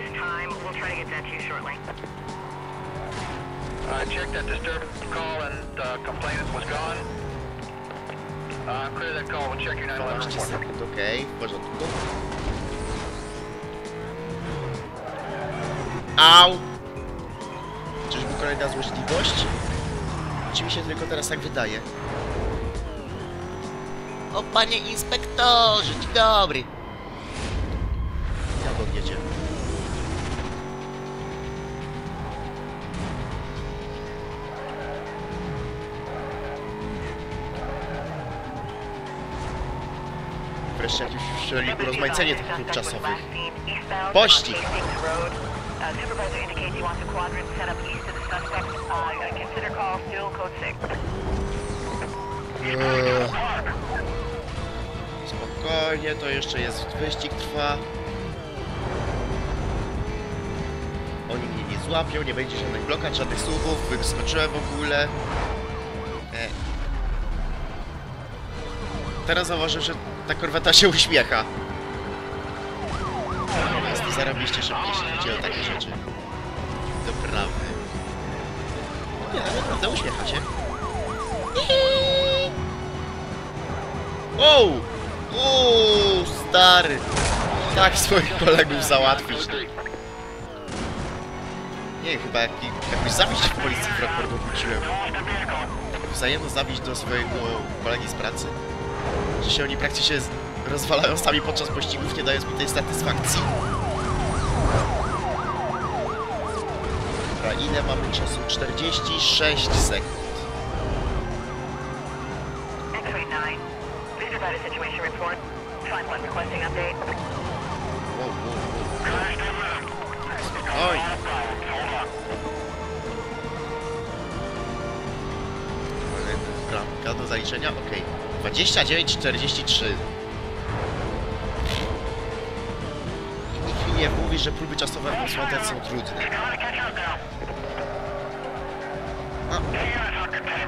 this time. We'll try to get that to you shortly. Uh, check that disturbance call and uh, complainant was gone. Uh, clear that call. We'll check your 911 12 report. okej, w porządku. Au! Czyżby kolejna złośliwość? Czy mi się tylko teraz tak wydaje? O, panie inspektorze, dzień dobry! The suspect. Uh, consider call still code 6. Eee. Spokojnie, to jeszcze jest wyścig trwa. Oni mnie nie złapią, nie będzie żadnych blokad, żadnych słupów, wyskoczyłem w ogóle. E. Teraz zauważyłem, że ta korweta się uśmiecha. Jest to zarobiście szybko, jeśli chodzi o takie rzeczy. Doprawy. Nie, naprawdę uśmiecha się. Wow! Uuu, stary! Tak swoich kolegów załatwić. Nie, chyba jaki, jakąś zawiść w policji w raportu wróciłem. Wzajemno zawiść do swojego kolegi z pracy. Że się oni praktycznie rozwalają sami podczas pościgów, nie dając mi tej satysfakcji. Dobra, ile mamy czasu? 46 sekund. X-ray 9. Please provide a situation report. Find one requesting update. Wow, wow, wow. Oj! Bramka do zaliczenia? Okej. 29,43. Nikt mi nie mówi, że próby czasowe Słonec są trudne. No,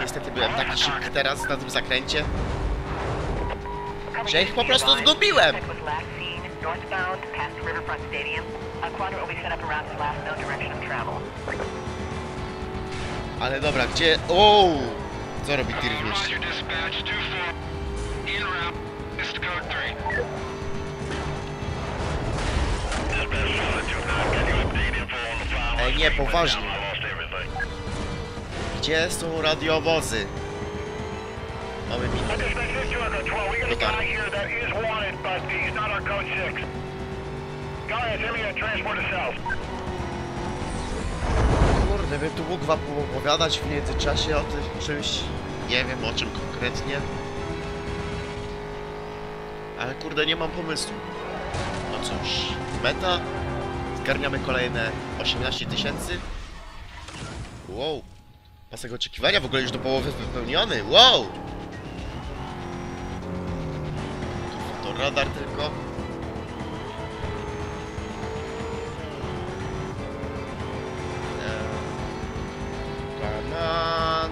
niestety byłem taki szybki teraz na tym zakręcie, że ich po prostu zgubiłem! Ale dobra, gdzie... Ooo! Co robi tir w mieście? Ej, nie, poważnie. Gdzie są radiowozy? Mamy minutę. No tak. Kurde, bym tu mógł wam opowiadać w międzyczasie o tym czymś. Nie wiem o czym konkretnie. Ale kurde, nie mam pomysłu. No cóż, meta. Zgarniamy kolejne 18 tysięcy. Wow. Pasek oczekiwania w ogóle już do połowy wypełniony. Wow! Tu fotoradar tylko. Eee, Come on.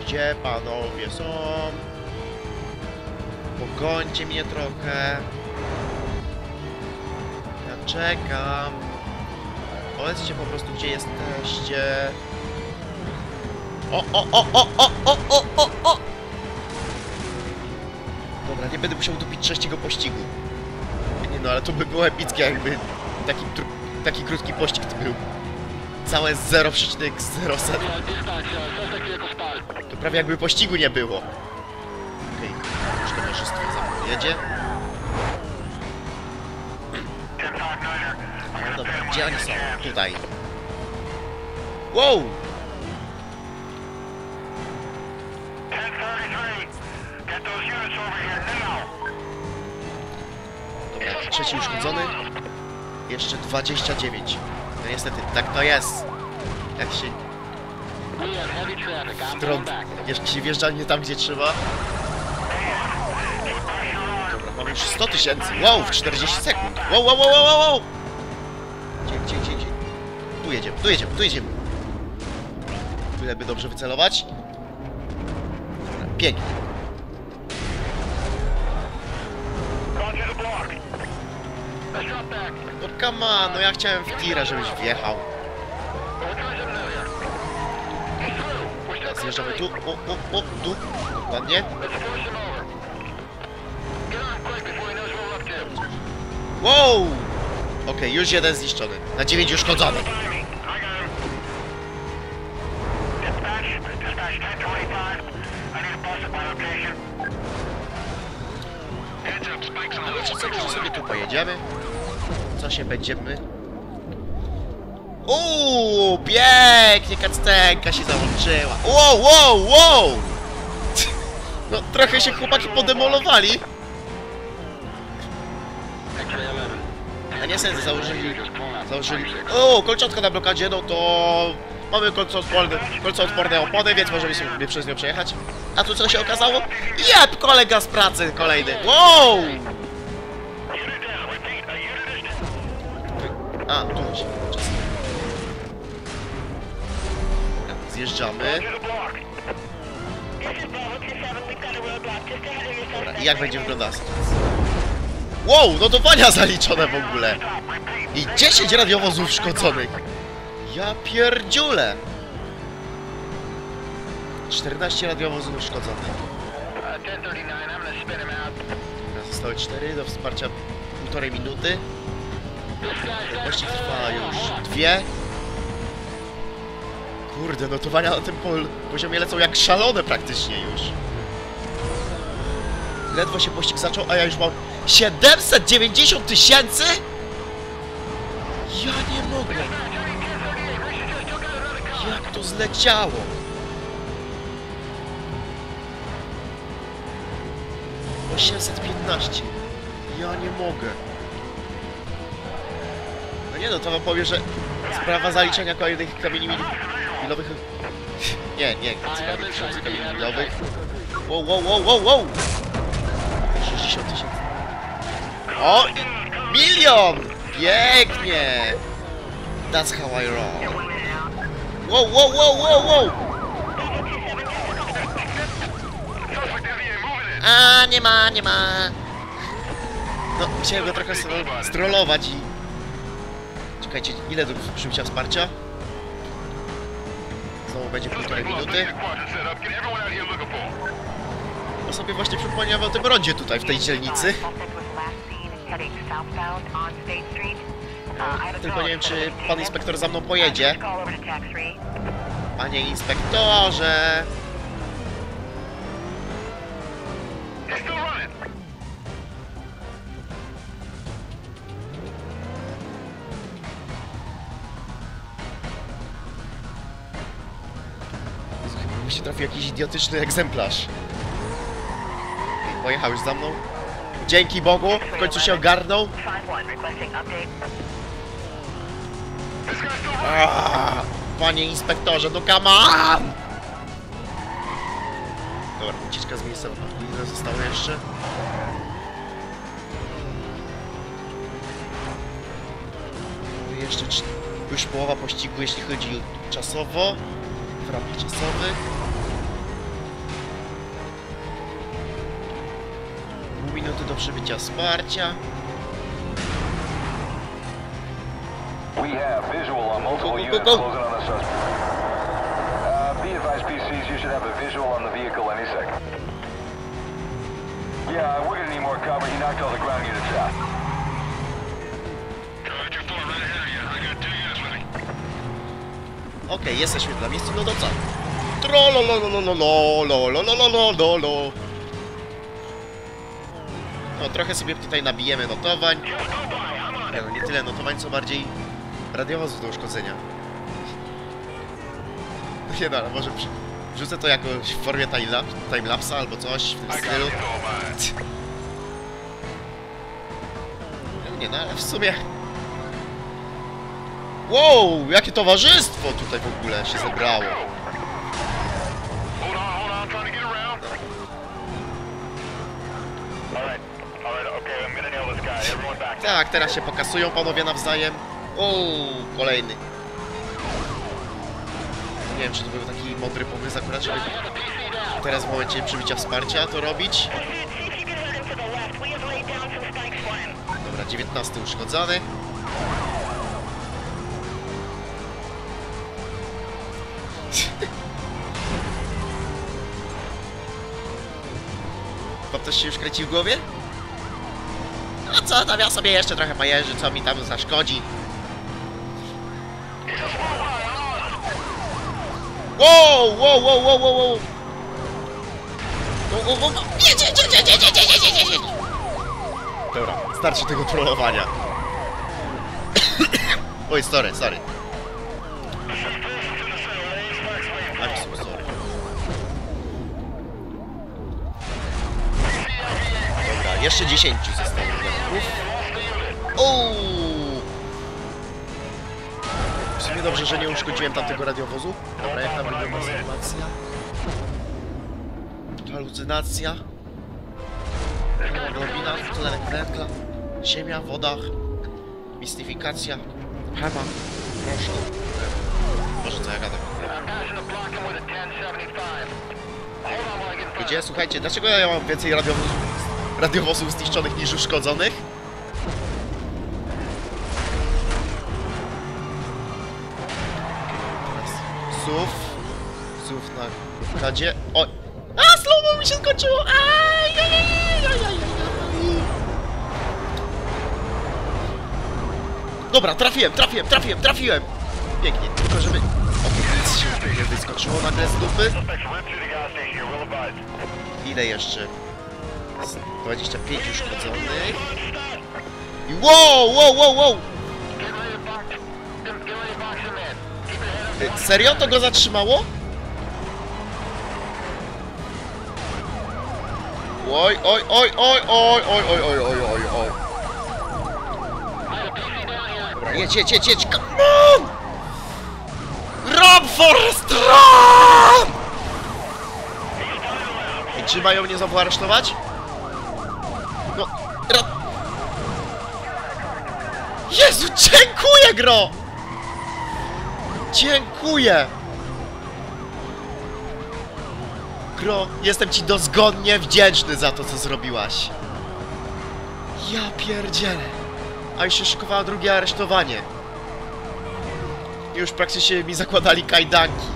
Gdzie panowie są? Pogońcie mnie trochę. Ja czekam. Powiedzcie po prostu, gdzie jesteście. O, o, o, o, o, o, o, o, o! Dobra, nie będę musiał dobić trzeciego pościgu. Nie no, ale to by było epickie, jakby taki, taki krótki pościg to był. Całe 0,0 set. To prawie jakby pościgu nie było. Już towarzystwo za mną jedzie. No dobra, gdzie oni są? Tutaj. Wow! Dobra, trzeci uszkodzony. Jeszcze 29. No niestety, tak to jest. Jak się wtrąd... Się wjeżdża nie tam, gdzie trzeba. Tam już 100 tysięcy. Wow, w 40 sekund. Wow, wow, wow, wow, wow. Gdzie, gdzie, gdzie. Tu jedziemy, tu jedziemy, tu jedziemy. Tyle by dobrze wycelować. Pięknie. No come on, no ja chciałem w tira, żebyś wjechał. Zjeżdżamy tu, o, o, o, tu, dokładnie. Wow! Ok, już jeden zniszczony. Na dziewięć już uszkodzony. co, sobie tu pojedziemy? Co się będziemy? Uuu, pięknie kactenka się załączyła. Wow, wow, wow! No, trochę się chłopaki podemolowali. A nie sędzy założyli... Założyli... O, kolczatka na blokadzie, no to... Mamy kolcoodporne, kolcoodporne opony, więc możemy sobie przez nią przejechać. A tu co się okazało? Jeb, kolega z pracy kolejny. Wow! A, tu się Zjeżdżamy. Dobra, i jak będzie wyglądała sytuacja? Wow, notowania zaliczone w ogóle. I 10 radiowozów szkodzonych. Ja pierdziule. 14 radiowozów szkodzonych. 1039, I'm gonna spin him out. Teraz Zostały 4 do wsparcia półtorej minuty. Właściwie trwa już dwie. Kurde, notowania na tym poziomie lecą jak szalone praktycznie już. Ledwo się pościg zaczął, a ja już mam 790 tysięcy? Ja nie mogę. Jak to zleciało? Osiemset piętnaście. Ja nie mogę. No nie no, to wam powiem, że sprawa zaliczenia kolejnych kamieni mil- milowych... Nie, nie, sprawy kamieni milowych. Wow, wow, wow, wow, wow! O! Milion! Pięknie! That's how I roll. Wow, wow, wow, wow, wow! A, nie ma, nie ma. No, chciałem go trochę stro- strollować i... Czekajcie, ile do przybycia wsparcia? Znowu będzie półtorej minuty. Bo sobie właśnie przypomniałem o tym rondzie tutaj, w tej dzielnicy. Tylko nie wiem, czy pan inspektor za mną pojedzie. Panie inspektorze! Jezu, Chyba mi się trafił jakiś idiotyczny egzemplarz. Pojechał już za mną. Dzięki Bogu, w końcu się ogarnął. Panie inspektorze, no come on! Dobra, ucieczka z miejsca wypadku. Ile zostało jeszcze? Jeszcze cz- już połowa pościgu, jeśli chodzi czasowo. W ramach czasowych. Minuty do przybycia wsparcia. We have visual on multiple Go, go, units go. closing on the suspect. Uh, be advised, PCs, you should have a visual on the vehicle any second. Yeah, we're gonna need more cover. He knocked all the ground units out. Okej, jesteśmy na miejscu, no to co? Trolololololololololololololo. No, trochę sobie tutaj nabijemy notowań. Nie, no, nie tyle notowań, co bardziej radiowozów do uszkodzenia. No nie no, ale może wrzucę to jakoś w formie timelap- timelapsa albo coś w tym stylu. Nie no, ale w sumie... Wow, jakie towarzystwo tutaj w ogóle się zebrało. Tak, teraz się pokasują panowie nawzajem. O, kolejny. Nie wiem, czy to był taki mądry pomysł akurat, żeby teraz w momencie przybicia wsparcia to robić. Dobra, K-19 uszkodzony. Bo ktoś się już kręci w głowie? A co tam, ja sobie jeszcze trochę pojeżdżę, co mi tam zaszkodzi. Wow, wow, wow, wow, wow, wow. Dobra, starczy tego trollowania. Oj, sorry, sorry. Jeszcze 10 zostało. Uuu. W sumie dobrze, że nie uszkodziłem tamtego radiowozu. Dobra, jak tam wygląda sytuacja? Halucynacja. Hemoglobina, tlenek węgla, ziemia, woda, mistyfikacja, hema, proszę. Boże, co ja gadam? Passion to block him with a 1075. Hold on while I get in Gdzie? Słuchajcie, dlaczego ja mam więcej radiowozów, radiowozów zniszczonych niż uszkodzonych? SUV. SUV na blokadzie. Oj! A, slow mi się skończyło! Aj, aj, aj, aj, aj. Dobra, trafiłem, trafiłem, trafiłem, trafiłem! Pięknie, tylko żeby... O, nic się nie wyskoczyło nagle z dupy. Ile jeszcze? Z 25 uszkodzonych. Wow, wow, wow, wow! Serio to go zatrzymało? Oj, oj, oj, oj, oj, oj, oj, oj, oj, oj, oj. Dobra, jedź, jedź, jedź, jedź, come on! Run, Forrest, run! I czy mają mnie znowu aresztować? Jezu, dziękuję, Gro! Dziękuję! Gro, jestem ci dozgonnie wdzięczny za to, co zrobiłaś. Ja pierdzielę. A już się szykowało drugie aresztowanie. Już praktycznie mi zakładali kajdanki.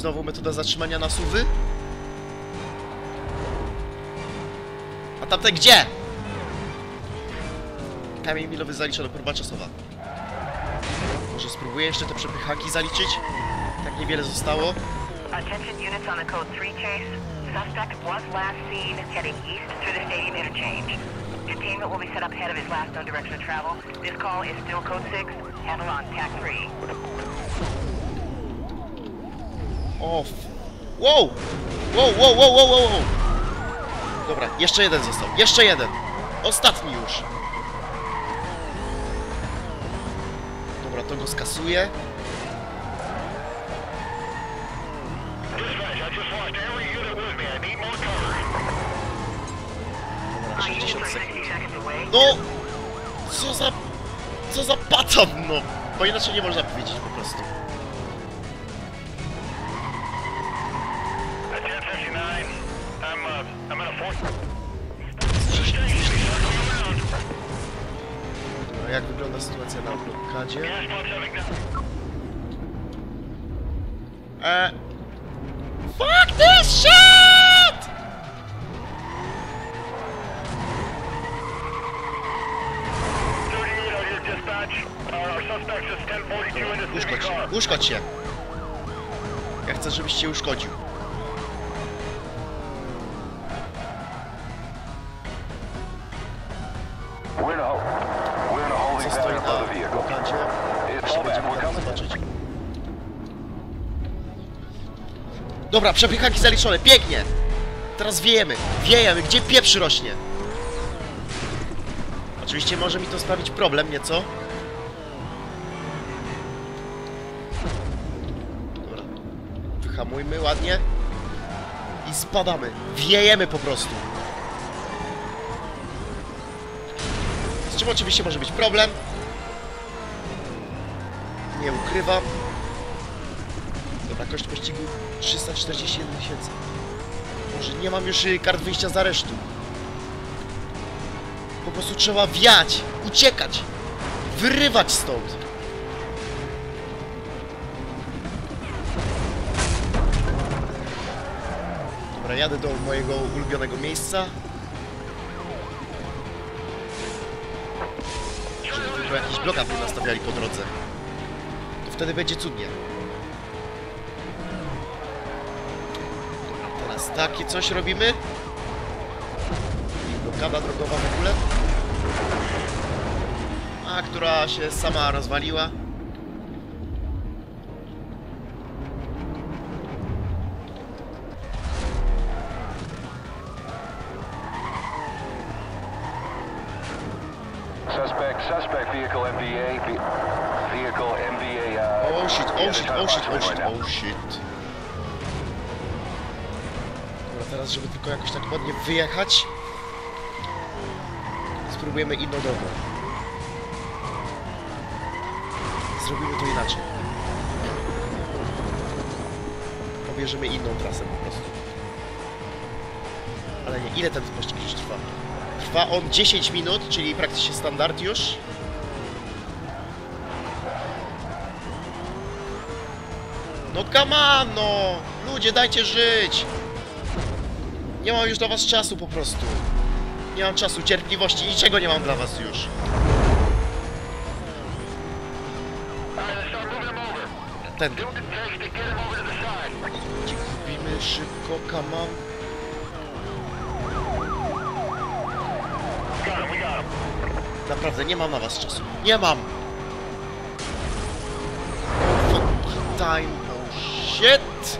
Znowu metoda zatrzymania na suwy? A tamte gdzie? Kamień milowy zaliczony, próba czasowa. Może spróbuję jeszcze te przepychaki zaliczyć? Tak niewiele zostało. Attention units on the code 3 chase. Suspect was last seen heading east through the stadium interchange. Containment will be set up ahead of his last known direction of travel. This call is still code 6. Handle on TAC 3. O! Wow! Wow, wow, wow, wow, wow! Dobra, jeszcze jeden został. Jeszcze jeden! Ostatni już! Dobra, to go skasuję. Dobra, IU 60 for sekund. 60 seconds away. No! Co za... Co za patam, no! Bo inaczej nie można powiedzieć po prostu. sytuacja na blokadzie. E... Fuck this shit! Uszkodź się, uszkodź się! Ja chcę, żebyś się uszkodził. Na Jeszcze będziemy zobaczyć. Dobra, przepychaki zaliczone, pięknie! Teraz wiejemy, wiejemy, gdzie pieprz rośnie? Oczywiście może mi to sprawić problem nieco. Dobra, wyhamujmy ładnie. I spadamy, wiejemy po prostu. Z czym oczywiście może być problem. Nie ukrywam. Dobra, koszt pościgu 341 tysięcy. Może nie mam już y, kart wyjścia z aresztu. Po prostu trzeba wiać, uciekać, wyrywać stąd. Dobra, jadę do mojego ulubionego miejsca. Żeby tylko jakiś blokad nie nastawiali po drodze. Wtedy będzie cudnie. Teraz takie coś robimy. I blokada drogowa w ogóle. A, która się sama rozwaliła. Shit, oh shit, oh shit. Dobra, teraz żeby tylko jakoś tak ładnie wyjechać. Spróbujemy inną drogą. Zrobimy to inaczej. Pobierzemy inną trasę po prostu. Ale nie, ile ten pościg już trwa? Trwa on 10 minut, czyli praktycznie standard już. No come on, no! Ludzie, dajcie żyć! Nie mam już dla was czasu po prostu. Nie mam czasu, cierpliwości, niczego nie mam dla was już. Ten, kupimy szybko, come on. Naprawdę, nie mam na was czasu. Nie mam! Fucking time, shit!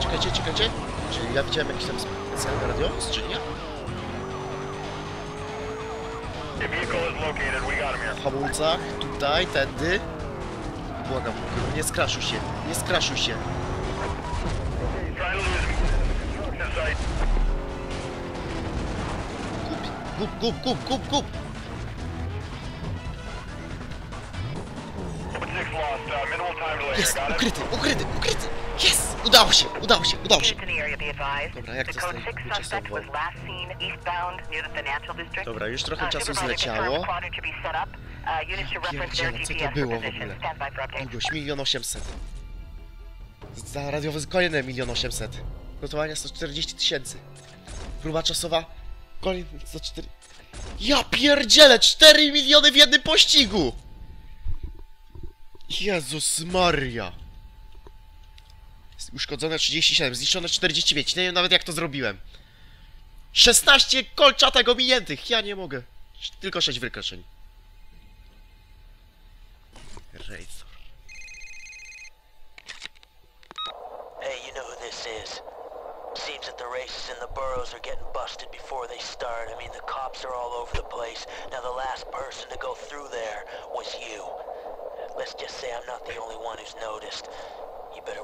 Czekajcie, czekajcie. Czy ja widziałem jakiś tam specjalny radiowóz, czy nie? W hamulcach, tutaj, tędy. Błagam, nie skraszuj się, nie skraszuj się. Kup, kup, kup, kup, kup! Jest, ukryty, ukryty, ukryty! Jest! Udało się, udało się, udało się! Dobra, jak to stoi 6 suspect czasowo? Dobra, już trochę Uh, czasu zleciało. Uh, Pierdziele, co to było w ogóle? Długość milion osiemset. Za radiowy kolejne milion osiemset. Notowania 140 tysięcy. Próba czasowa kolejne 104... Ja pierdzielę! 4 miliony w jednym pościgu! Jezus Maria! Uszkodzone 37, zniszczone 45. Nie wiem nawet jak to zrobiłem. 16 kolczatek ominiętych! Ja nie mogę. Tylko 6 wykroczeń. Razor. Hey, you know who this is. Seems that the races in the boroughs are getting busted before they start. I mean, the cops are all over the place. Now, the last person to go through there was you. Let's just say I'm not the only one who's noticed. You better